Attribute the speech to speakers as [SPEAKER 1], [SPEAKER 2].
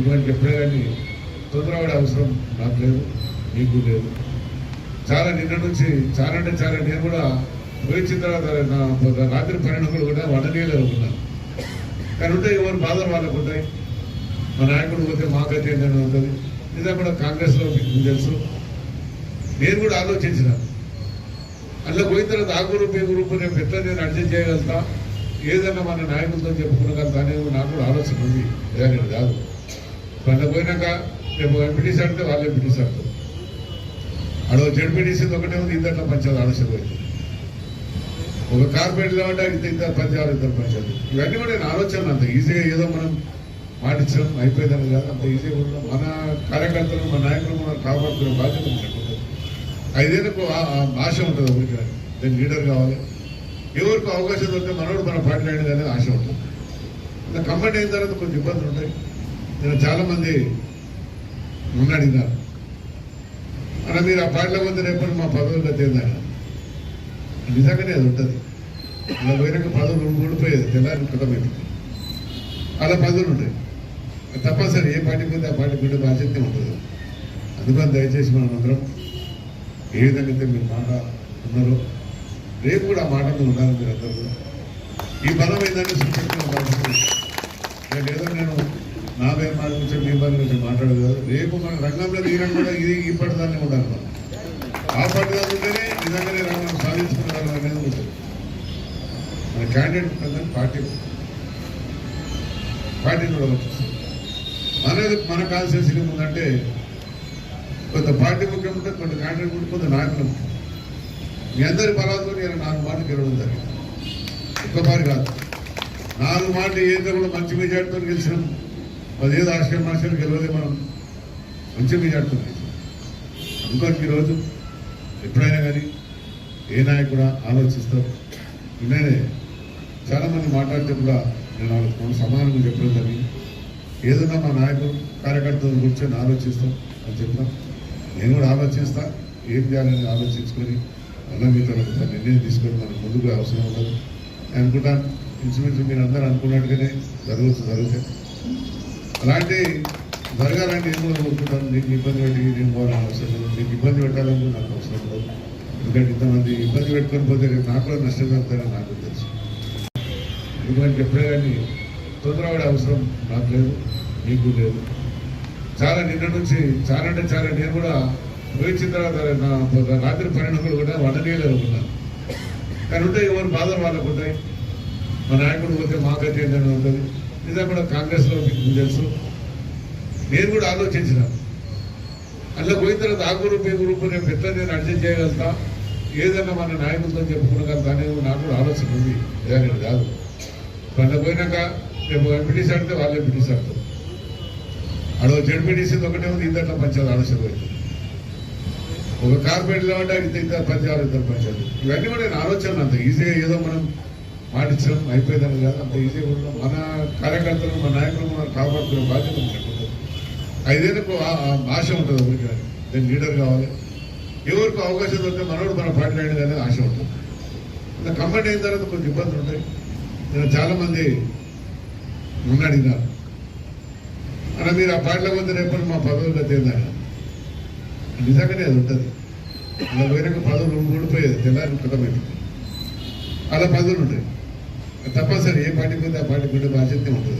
[SPEAKER 1] ఎందుకంటే చెప్పినా కానీ తొందరపడే అవసరం నాకు లేదు మీకు లేదు. చాలా నిన్న నుంచి చాలా అంటే చాలా నేను కూడా పోయించిన తర్వాత నా రాత్రి పన్నెండు కూడా వండనీయలు ఉన్నాను కానీ ఉంటే ఎవరు బాధలు వాళ్ళకు ఉంటాయి. మా నాయకుడు పోతే మాకైతే ఏంటనే ఉంటుంది. ఇదే కూడా కాంగ్రెస్లో మీకు తెలుసు. నేను కూడా ఆలోచించిన. అందులో పోయిన తర్వాత ఆ గ్రూప్ ఏ గ్రూప్ నేను ఎట్లా నేను అడ్జస్ట్ చేయగలుగుతా. ఏదన్నా మన నాయకులతో చెప్పుకోగలుగుతా అనేది నాకు కూడా ఆలోచన ఉంది. ఏదైనా కాదు. కొంత పోయినాక రేపు ఎంపీటీసీ ఆడితే వాళ్ళు ఎంపీటీసీ ఆడతారు అడవ జడ్పీటీసీ ఒకటే ఉంది ఇద్దరు పంచాయతీ ఆలోచన ఒక కార్పొరేట్ కాబట్టి ఇంత ఇద్దరు పంచాలు ఇద్దరు పంచాలు. ఇవన్నీ కూడా నేను ఆలోచన అంత ఈజీగా ఏదో మనం మాటించడం అయిపోయిందని కాదు అంత ఈజీగా ఉండడం. మన కార్యకర్తలు మన నాయకులు మనం కాపాడుకునే బాధ్యత ఐదేళ్ళకు ఆశ ఉంటుంది ఒకరికి దాని లీడర్ కావాలి. ఎవరికి అవకాశం దొరికితే మనోడు మన పార్టీ అనేది ఆశ ఉంటుంది. ఇలా కంబైన్ అయిన తర్వాత కొంచెం ఇబ్బందులు ఉంటాయి. నేను చాలా మంది అడిగినారు అలా మీరు ఆ పార్టీలో మంది రేపు మా పదవులు గతేందని నిజంగానే అది ఉంటుంది. అలా పోయినాక పదవులు ఊడిపోయేది తెల్లారి కుటుంబం అలా పదవులు ఉంటాయి. తప్పనిసరి ఏ పార్టీకి పోతే ఆ పార్టీ ఉండే బాధ్యత ఉంటుంది. అందుకని దయచేసి మనం అందరం ఏ విధంగా అయితే మీరు మాట ఉన్నారో రేపు కూడా ఆ మాట మీద ఉండాలి మీరు అందరూ కూడా. ఈ బలం ఏంటంటే సూచించిన బాధ్యత ఉంది. నేను ఏదో నేను నా పేరు మాట గురించి మీ గురించి మాట్లాడదు రేపు మన రంగంలో దిగడం కూడా ఇది ఈ ఇప్పటిదాన్ని కూడా మనం ఆ పట్టుదల ఉంటేనే నిజంగానే రంగం సాధించుకున్న అనేది ఉంటుంది. మన క్యాండిడేట్ ఉంటుందని పార్టీ పార్టీ కూడా వచ్చేస్తుంది. మనది మన కాన్స్టిట్యూన్సీ ఉందంటే కొంత పార్టీ ముఖ్యం ఉంటుంది కొంత క్యాండిడేట్ ఉంటుంది కొంత నాయకులు మీ అందరి బలాలతో నేను నాలుగు మాటలు గెలవడం జరిగింది. ఒక్కపారి కాదు. నాలుగు మాటలు ఏదో కూడా మంచి మెజార్టీతో గెలిచినాం? పదిహేను ఆశ్రమ మాసాలు గెలవలే మనం. మంచి మెజార్టీతో గెలిచినాం అందుకని ఈరోజు ఎప్పుడైనా కానీ ఏ నాయకుడు ఆలోచిస్తారు నేనే చాలామంది మాట్లాడితే కూడా నేను ఆలోచన సమానంగా చెప్పడం జరిగింది. ఏదైనా మా నాయకుడు కార్యకర్తల గురించి నేను ఆలోచిస్తాం అని చెప్తాం. నేను కూడా ఆలోచిస్తా. ఏం చేయాలని ఆలోచించుకొని మళ్ళీ మీతో నిర్ణయం తీసుకొని మనకు ముందుకు అవసరం ఉండదు. నేను అనుకుంటాను ఇంచుమించు మీరు అందరూ అనుకున్నట్టుగానే జరగవచ్చు జరుగుతాయి. అలాంటి జరగాలంటే నేను కోరుకుంటాను. నీకు ఇబ్బంది పెట్టి నేను పోవాలని అవసరం లేదు. నీకు ఇబ్బంది పెట్టాలని నాకు అవసరం లేదు. ఎందుకంటే ఇంతమంది ఇబ్బంది పెట్టుకొని పోతే నాకు కూడా నష్టం కలుగుతారని నాకు తెలుసు. ఎందుకంటే ఎప్పుడే కానీ తొందరపడే అవసరం నాకు లేదు నీకు లేదు. చాలా నిన్న నుంచి చాలా అంటే చాలా నేను కూడా వేచిన తర్వాత నా రాత్రి పన్నెండు కూడా వండనీయలు ఉన్నాను కానీ ఉంటే ఎవరు బాధలు వాళ్ళకు ఉంటాయి. మా నాయకుడు పోతే మాకైతే ఏంటని ఉంటుంది. నిజంగా కూడా కాంగ్రెస్లో మీకు తెలుసు. నేను కూడా ఆలోచించిన. అందులో పోయిన తర్వాత ఆ గ్రూప్ ఏ గ్రూప్ రేపు ఎట్లా నేను అడ్జస్ట్ చేయగలుగుతా. ఏదన్నా మన నాయకులతో చెప్పుకోగలుగుతా అనేది నాకు కూడా ఆలోచన ఉంది. ఏదైనా కాదు. అందులో పోయినాక రేపు ఎంపీటీసీ ఆడితే వాళ్ళు ఎంపీటీసీ ఆడతారు. అడవ జడ్పీటీసీ ఒకటే ఉంది ఇద్దరు పంచాయతీ ఆలోచన పోయింది. ఒక కార్పొరేట్ అంటే ఇంత ఇద్దరు పంచాలు ఇద్దరు పంచాలు ఇవన్నీ కూడా నేను ఆలోచన అంత. ఈజీగా ఏదో మనం మాటించడం అయిపోయిందని కాదు. అంత ఈజీగా ఉండడం. మన కార్యకర్తలు మన నాయకులు మనం కాపాడుకునే బాధ్యత మనకు ఐదేళ్ళకు ఆశ ఉంటుంది ఒకరికి కానీ లీడర్ కావాలి. ఎవరికి అవకాశం ఉంటే మనోడు మన పార్టీ అనేది ఆశ ఉంటుంది. ఇలా కంబైన్ అయిన తర్వాత కొంచెం ఇబ్బందులు ఉంటాయి. నేను చాలామంది నన్ను అడిగినారు. అలా మీరు ఆ పాటల పోతే రేపు మా పదవులు గతేందని నిజంగానే అది ఉంటుంది. అలా వేరే పదవులు ఊడిపోయేది తెల్లారి కథమైంది అలా పదవులు ఉంటాయి. తప్పనిసరి ఏ పార్టీ పోతే ఆ పార్టీ ఉండే బాధ్యత ఉంటుంది.